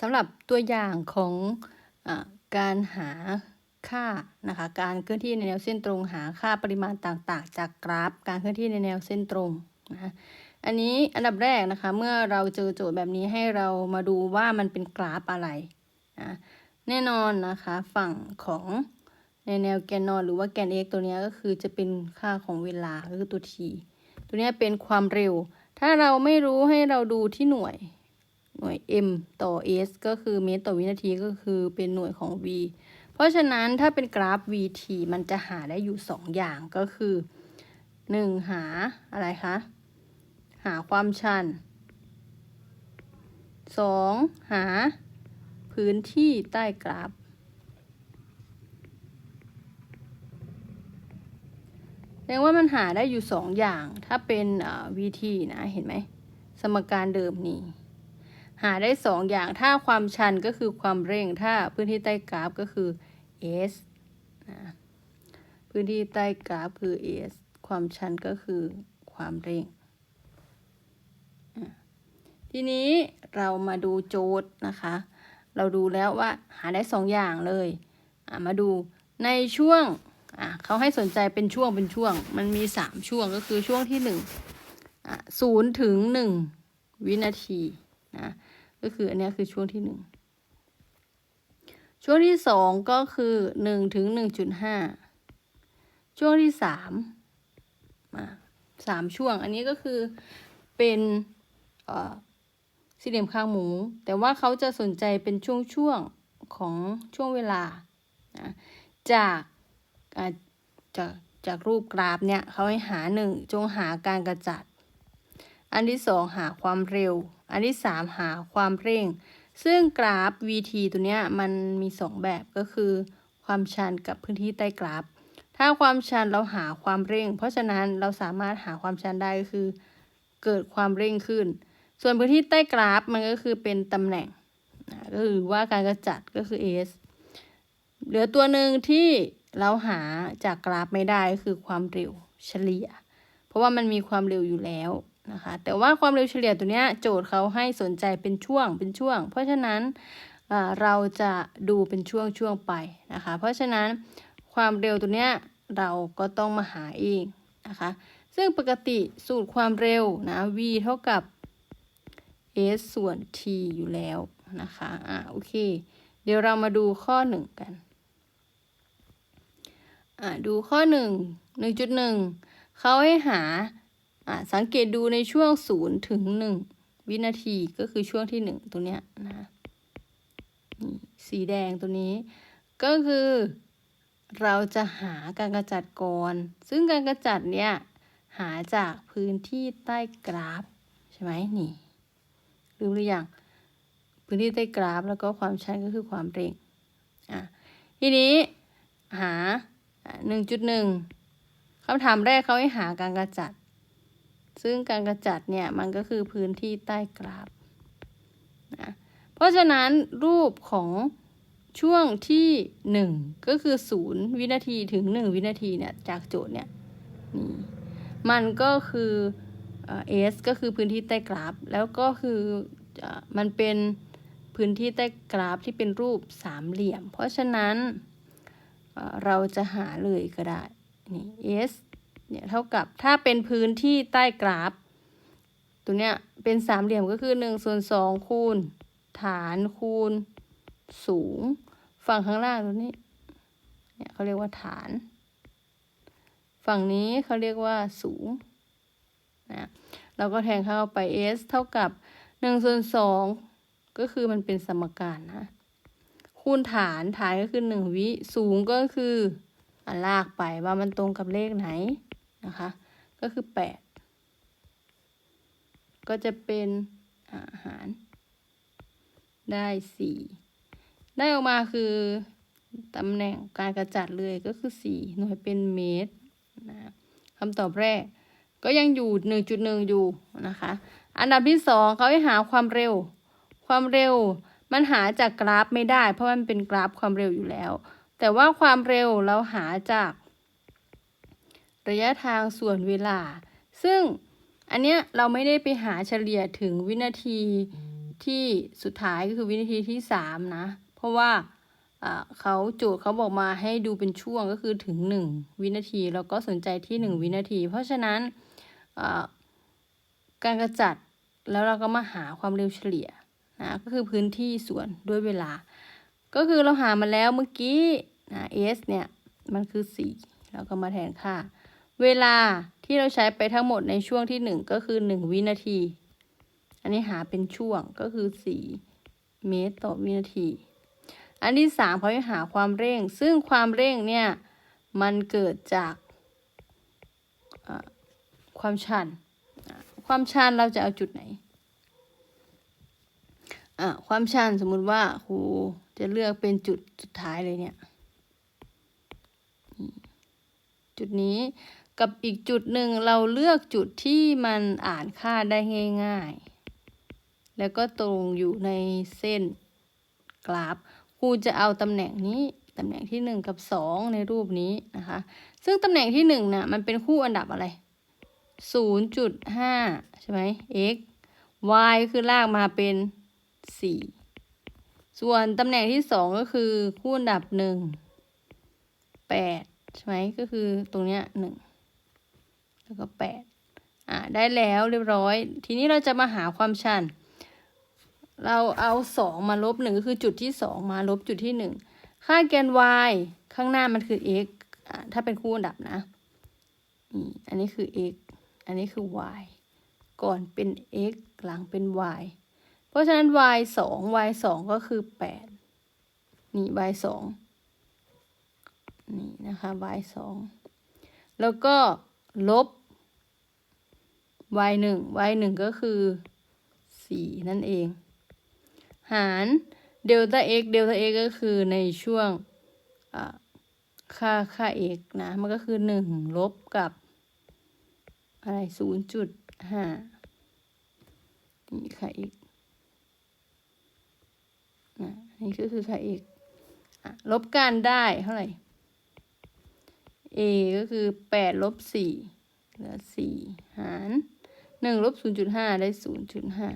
สำหรับตัวอย่างของอการหาค่านะคะ การเคลื่อนที่ในแนวเส้นตรงหาค่าปริมาณต่างๆ จากกราฟ การเคลื่อนที่ในแนวเส้นตรงนะอันนี้อันดับแรกนะคะ เมื่อเราเจอโจทย์แบบนี้ให้เรามาดูว่ามันเป็นกราฟอะไรนะแน่นอนนะคะ ฝั่งของในแนวแกนนอนหรือว่าแกน x ตัวนี้ก็คือจะเป็นค่าของเวลาก็คือตัว t ตัวนี้เป็นความเร็ว ถ้าเราไม่รู้ให้เราดูที่หน่วย หน่วย m ต่อ s ก็คือเมตรต่อวินาทีก็คือเป็นหน่วยของ v เพราะฉะนั้นถ้าเป็นกราฟ vt มันจะหาได้อยู่ 2 อย่างก็คือ 1 หาอะไรคะ หาความชัน 2 หาพื้นที่ใต้กราฟ แสดงว่ามันหาได้อยู่ 2 อย่าง ถ้าเป็น vt นะ เห็นไหม สมการเดิมนี้ หาได้สองอย่างถ้าความชันก็คือความเร่งถ้าพื้นที่ใต้กราฟก็คือ s นะพื้นที่ใต้กราฟคือ s ความชันก็คือความเร่ง ทีนี้เรามาดูโจทย์นะคะ เราดูแล้วว่าหาได้สองอย่างเลยมาดูในช่วงเขาให้สนใจเป็นช่วงเป็นช่วง มันมีสามช่วงก็คือช่วงที่หนึ่งศูนย์ถึงหนึ่งวินาที นะก็คืออันนี้คือช่วงที่หนึ่งช่วงที่สองก็คือหนึ่งถึงหนึ่งจุดห้าช่วงที่สามสามช่วง อันนี้ก็คือเป็นสี่เหลี่ยมข้างหมู แต่ว่าเขาจะสนใจเป็นช่วงๆของช่วงเวลานะจากจากจากรูปกราฟเนี่ยเขาให้หาหนึ่งจงหาการกระจัด อันที่สองหาความเร็ว อันที่สามหาความเร่ง ซึ่งกราฟ vt ตัวเนี้ยมันมีสองแบบก็คือ ความชันกับพื้นที่ใต้กราฟ ถ้าความชันเราหาความเร่ง เพราะฉะนั้นเราสามารถหาความชันได้ก็คือ เกิดความเร่งขึ้น ส่วนพื้นที่ใต้กราฟมันก็คือเป็นตำแหน่งก็คือว่าการกระจัดก็คือ s เหลือตัวหนึ่งที่เราหาจากกราฟไม่ได้ก็คือความเร็วเฉลี่ย เพราะว่ามันมีความเร็วอยู่แล้ว นะคะ แต่ว่าความเร็วเฉลี่ยตัวเนี้ยโจทย์เขาให้สนใจเป็นช่วงเป็นช่วง เพราะฉะนั้นเราจะดูเป็นช่วงช่วงไปนะคะ เพราะฉะนั้นความเร็วตัวเนี้ยเราก็ต้องมาหาเองนะคะ ซึ่งปกติสูตรความเร็วนะ v เท่ากับ s ส่วน t อยู่แล้วนะคะอ่าโอเค เดี๋ยวเรามาดูข้อหนึ่งกันอ่าดูข้อหนึ่งหนึ่งจุดหนึ่งเขาให้หาอ่า สังเกตดูในช่วงศูนย์ถึงหนึ่งวินาทีก็คือช่วงที่หนึ่งตรงเนี้ยนะนี่สีแดงตัวนี้ ก็คือ เราจะหาการกระจัดก่อน ซึ่งการกระจัดเนี่ยหาจากพื้นที่ใต้กราฟใช่ไหมนี่รู้หรือยังพื้นที่ใต้กราฟแล้วก็ความชันก็คือความเร่งอะทีนี้หาหนึ่งจุดหนึ่งคำถามแรกเขาให้หาการกระจัด ซึ่งการกระจัดเนี่ยมันก็คือพื้นที่ใต้กราฟนะเพราะฉะนั้นรูปของช่วงที่หนึ่งก็คือศูนย์วินาทีถึงหนึ่งวินาทีเนี่ยจากโจทย์เนี่ยนี่มันก็คือเอสก็คือพื้นที่ใต้กราฟ แล้วก็คือมันเป็นพื้นที่ใต้กราฟที่เป็นรูปสามเหลี่ยม เพราะฉะนั้นเราจะหาเลยก็ได้นี่ s เนี่ยเท่ากับถ้าเป็นพื้นที่ใต้กราฟ ตัวเนี้ยเป็นสามเหลี่ยมก็คือหนึ่งส่วนสองคูณ ฐานคูณ สูง ฝั่งข้างล่างตัวนี้เนี่ยเขาเรียกว่าฐาน ฝั่งนี้เขาเรียกว่าสูงนะเราก็แทงเข้าไป s เท่ากับหนึ่งส่วนสองก็คือมันเป็นสมการนะคูณฐานฐานก็คือหนึ่งวิสูงก็คืออลากไปว่ามันตรงกับเลขไหน นะคะ ก็คือแปดก็จะเป็นอาหาร ได้สี่ได้ออกมาคือตำแหน่งการกระจัดเลยก็คือสี่หน่วยเป็นเมตรนะคำตอบแรก ก็ยังอยู่หนึ่งจุดหนึ่งอยู่นะคะ อันดับที่สองเขาให้หาความเร็ว ความเร็วมันหาจากกราฟไม่ได้ เพราะมันเป็นกราฟความเร็วอยู่แล้ว แต่ว่าความเร็วเราหาจาก ระยะทางส่วนเวลา ซึ่งอันเนี้ยเราไม่ได้ไปหาเฉลี่ยถึงวินาทีที่สุดท้ายก็คือวินาทีที่สามนะ เพราะว่าอ่าเขาโจทย์เขาบอกมาให้ดูเป็นช่วงก็คือถึงหนึ่งวินาทีแล้วก็สนใจที่หนึ่งวินาที เพราะฉะนั้นอ่าการกระจัดแล้วเราก็มาหาความเร็วเฉลี่ยนะก็คือพื้นที่ส่วนด้วยเวลา ก็คือเราหามาแล้วเมื่อกี้นะ s เนี่ย มันคือ 4 เราก็มาแทนค่า เวลาที่เราใช้ไปทั้งหมดในช่วงที่1ก็คือ1วินาที อันนี้หาเป็นช่วงก็คือ4เมตรต่อวินาที อันที่3เขาให้หาความเร่ง ซึ่งความเร่งเนี่ยมันเกิดจากความชัน ความชันเราจะเอาจุดไหน ความชันสมมุติว่าครูจะเลือกเป็นจุดสุดท้ายเลยเนี่ย จุดนี้ กับอีกจุดหนึ่งเราเลือกจุดที่มันอ่านค่าได้ง่าย ๆ แล้วก็ตรงอยู่ในเส้นกราฟครูจะเอาตำแหน่งนี้ตำแหน่งที่หนึ่งกับสองในรูปนี้นะคะ ซึ่งตำแหน่งที่หนึ่งนะมันเป็นคู่อันดับอะไรศูนย์จุดห้าใช่ไหม x y คือลากมาเป็นสี่ส่วนตำแหน่งที่สองก็คือคู่อันดับหนึ่งแปดใช่ไหมก็คือตรงเนี้ยหนึ่ง แล้วก็แปดอ่าได้แล้วเรียบร้อย ทีนี้เราจะมาหาความชัน เราเอาสองมาลบหนึ่งก็คือจุดที่สองมาลบจุดที่หนึ่งค่าแกน y ข้างหน้ามันคือ x อ่าถ้าเป็นคู่อันดับนะนี่อันนี้คือ x อันนี้คือ y ก่อนเป็น x หลังเป็น y เพราะฉะนั้น y สอง y สองก็คือแปดนี่ y สองนี่นะคะ y สองแล้วก็ลบ y หนึ่ง y หนึ่งก็คือสี่นั่นเอง หารเดลต้า x เดลต้า x ก็คือในช่วงค่าค่า x นะ มันก็คือหนึ่งลบกับอะไรศูนย์จุดห้านี่ค่า x นะนี่ก็คือค่า x ลบกันได้เท่าไหร่ a ก็คือแปดลบสี่เหลือสี่หาร หนึ่งลบศูนย์จุดห้าได้ศูนย์จุดห้า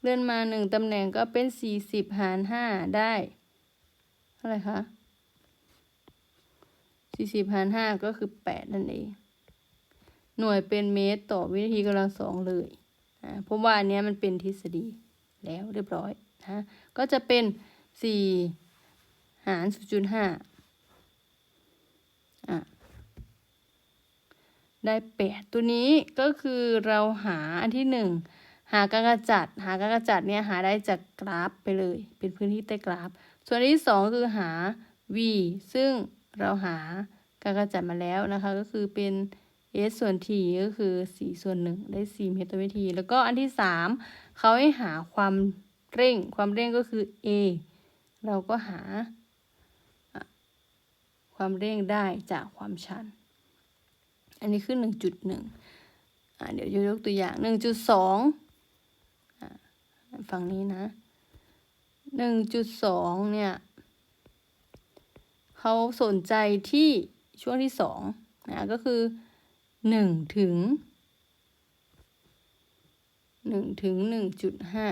เลื่อนมาหนึ่งตำแหน่งก็เป็นสี่สิบหารห้าได้เท่าไหร่คะสี่สิบหารห้าก็คือแปดนั่นเอง หน่วยเป็นเมตรต่อวินาทีกำลังสองเลยอ่าเพราะว่าอันเนี้ยมันเป็นทฤษฎีแล้วเรียบร้อยนะก็จะเป็นสี่หารศูนย์จุดห้าอะ ได้แปดตัวนี้ก็คือเราหาอันที่หนึ่งหาการกระจัด หาการกระจัดเนี่ยหาได้จากกราฟไปเลย เป็นพื้นที่ใต้กราฟ ส่วนที่สองคือหา v ซึ่งเราหาการกระจัดมาแล้วนะคะ ก็คือเป็น s ส่วน t ก็คือ4ส่วน1ได้4เมตรต่อวินาทีแล้วก็อันที่สามเขาให้หาความเร่ง ความเร่งก็คือ a เราก็หา ความเร่งได้จากความชัน อันนี้คือ1.1อะเดี๋ยวจะยกตัวอย่าง1.2อะฝั่งนี้นะ1.2เนี่ยเขาสนใจที่ช่วงที่สองนะก็คือหนึ่งถึงหนึ่งถึงหนึ่งจุดห้า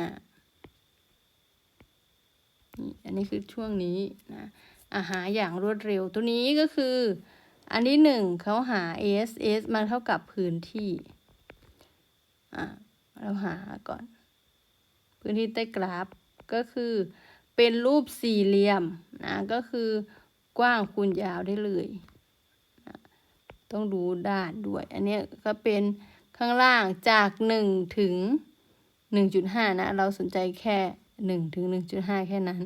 นี่อันนี้คือช่วงนี้นะอาหาอย่างรวดเร็วตัวนี้ก็คือ อันที่หนึ่งเขาหา ASS มาเท่ากับพื้นที่ อะ เราหาก่อน พื้นที่ใต้กราฟก็คือเป็นรูปสี่เหลี่ยมนะก็คือกว้างคูณยาวได้เลยนะต้องดูด้านด้วย อันนี้ก็เป็นข้างล่างจากหนึ่งถึงหนึ่งจุดห้านะ เราสนใจแค่หนึ่งถึงหนึ่งจุดห้าแค่นั้น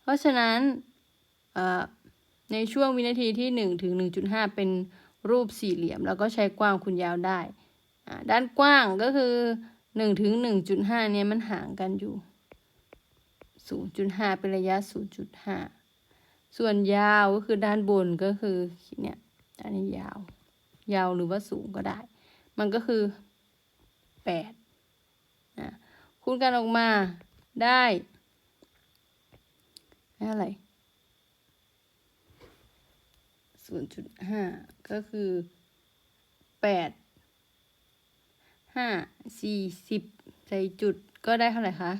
เพราะฉะนั้นเอ่อ ในช่วงวินาทีที่หนึ่งถึงหนึ่งจุดห้าเป็นรูปสี่เหลี่ยม แล้วก็ใช้กว้างคูณยาวได้ ด้านกว้างก็คือหนึ่งถึงหนึ่งจุดห้าเนี่ยมันห่างกันอยู่ 0.5 เป็นระยะ 0.5 ส่วนยาวก็คือด้านบนก็คือเนี่ยอันนี้ยาว ยาวหรือว่าสูงก็ได้ มันก็คือ8นะคูณกันออกมาได้อะไร 0.5ก็คือ8 5 40ใส่จุดก็ได้เท่าไหร่คะ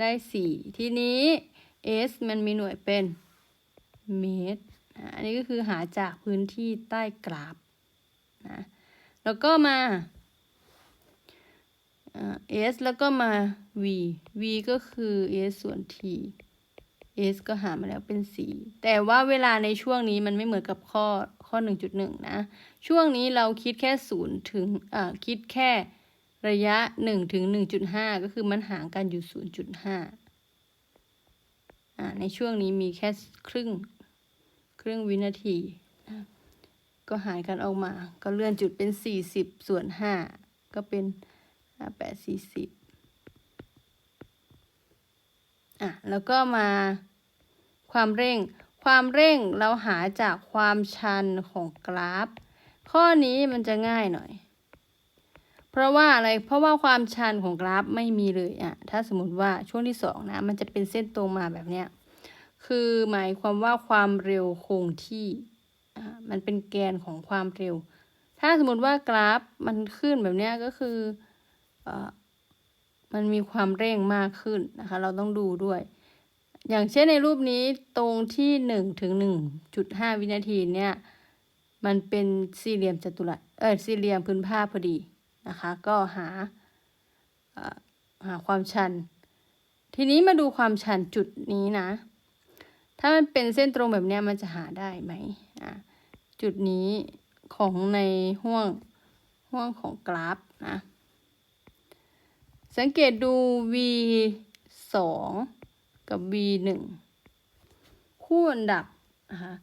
ได้สี่ทีนี้ s มันมีหน่วยเป็นเมตรอันนี้ก็คือหาจากพื้นที่ใต้กราฟนะแล้วก็มาอ่า s แล้วก็มา v v ก็คือ s ส่วน t s ก็หามาแล้วเป็น 4 แต่ว่าเวลาในช่วงนี้มันไม่เหมือนกับข้อข้อ 1.1 นะ ช่วงนี้เราคิดแค่ 0 ถึงอ่าคิดแค่ระยะ 1 ถึง 1.5 ก็คือมันห่างกันอยู่ 0.5อ่าในช่วงนี้มีแค่ครึ่ง ครึ่งวินาที ก็หารกันออกมา ก็เลื่อนจุดเป็น 40 ส่วน 5 ก็เป็น8 40 อะแล้วก็มาความเร่ง ความเร่งเราหาจากความชันของกราฟ ข้อนี้มันจะง่ายหน่อย เพราะว่าอะไรเพราะว่าความชันของกราฟไม่มีเลยอะถ้าสมมติว่าช่วงที่สองนะมันจะเป็นเส้นตรงมาแบบเนี้ยคือหมายความว่าความเร็วคงที่อ่ามันเป็นแกนของความเร็ว ถ้าสมมติว่ากราฟมันขึ้นแบบเนี้ยก็คืออ มันมีความเร่งมากขึ้นนะคะ เราต้องดูด้วย อย่างเช่นในรูปนี้ตรงที่หนึ่งถึงหนึ่งจุดห้าวินาทีเนี่ยมันเป็นสี่เหลี่ยมจัตุรัสเออสี่เหลี่ยมพื้นผ้าพอดีนะคะ ก็หาหาความชัน ทีนี้มาดูความชันจุดนี้นะ ถ้ามันเป็นเส้นตรงแบบนี้มันจะหาได้ไหมอะจุดนี้ของในห่วงห่วงของกราฟนะ สังเกตดู v สองกับ v หนึ่งคู่อันดับนะคะ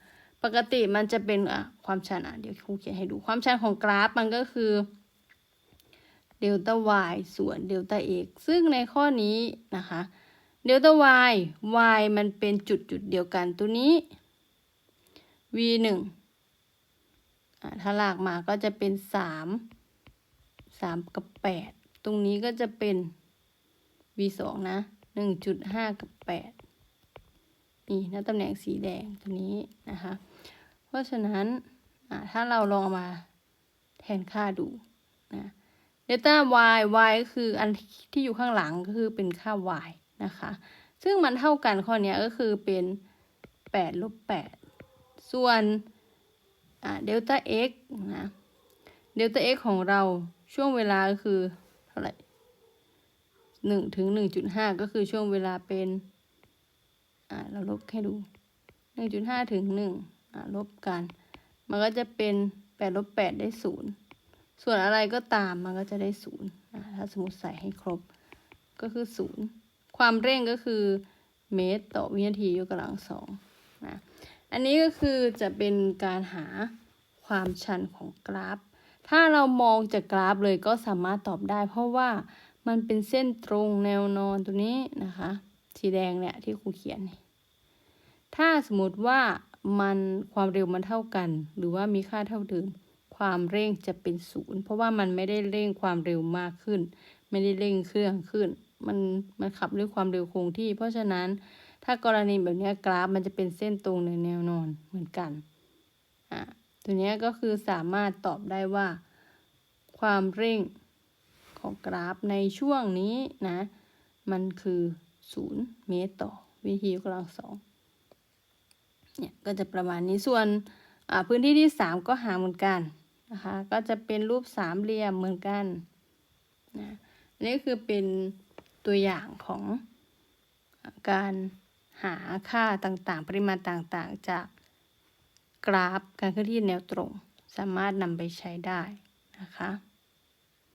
ปกติมันจะเป็นอะความชันอะเดี๋ยวครูเขียนให้ดูความชันของกราฟมันก็คือเดลต้า y ส่วนเดลต้า x ซึ่งในข้อนี้นะคะเดลต้า y y มันเป็นจุดจุดเดียวกันตัวนี้ v หนึ่งถ้าลากมาก็จะเป็นสามสามกับแปด ตรงนี้ก็จะเป็น v สองนะหนึ่งจุดห้ากับแปดนี่นะตำแหน่งสีแดงตัวนี้นะคะ เพราะฉะนั้นถ้าเราลองเอามาแทนค่าดูนะเดลต้า y y ก็คืออันที่อยู่ข้างหลังก็คือเป็นค่า y นะคะ ซึ่งมันเท่ากันข้อนี้ก็คือเป็นแปดลบแปดส่วนเดลต้า x นะเดลต้า x ของเราช่วงเวลาก็คือาไหร่หนึ่งถึงหนึ่งจุดห้าก็คือช่วงเวลาเป็น อ่า เราลบให้ดูหนึ่งจุดห้าถึงหนึ่งอ่าลบกัน มันก็จะเป็นแปดลบแปดได้ศูนย์ส่วนอะไรก็ตามมันก็จะได้ศูนย์อ่าถ้าสมมติใส่ให้ครบก็คือศูนย์ความเร่งก็คือเมตรต่อวินาทียกกำลังสองนะ อันนี้ก็คือจะเป็นการหาความชันของกราฟ ถ้าเรามองจากกราฟเลยก็สามารถตอบได้ เพราะว่ามันเป็นเส้นตรงแนวนอนตัวนี้นะคะ สีแดงเนี่ยที่ครูเขียน ถ้าสมมติว่ามันความเร็วมันเท่ากัน หรือว่ามีค่าเท่าเดิมความเร่งจะเป็นศูนย์เพราะว่ามันไม่ได้เร่งความเร็วมากขึ้น ไม่ได้เร่งเครื่องขึ้น มันมันขับด้วยความเร็วคงที่ เพราะฉะนั้นถ้ากรณีแบบนี้กราฟมันจะเป็นเส้นตรงในแนวนอนเหมือนกันอ่า ตัวนี้ก็คือสามารถตอบได้ว่า ความเร่งของกราฟในช่วงนี้นะ มันคือศูนย์เมตรต่อวิธีกกำลังสองเนี่ยก็จะประมาณนี้ส่วนพื้นที่ที่สามก็หาเหมือนกันนะคะก็จะเป็นรูปสามเหลี่ยมเหมือนกันนะนนี้คือเป็นตัวอย่างของการหาค่าต่างๆ ปริมาณต่างๆ จาก กราฟการเคลื่อนที่แนวตรง สามารถนำไปใช้ได้นะคะ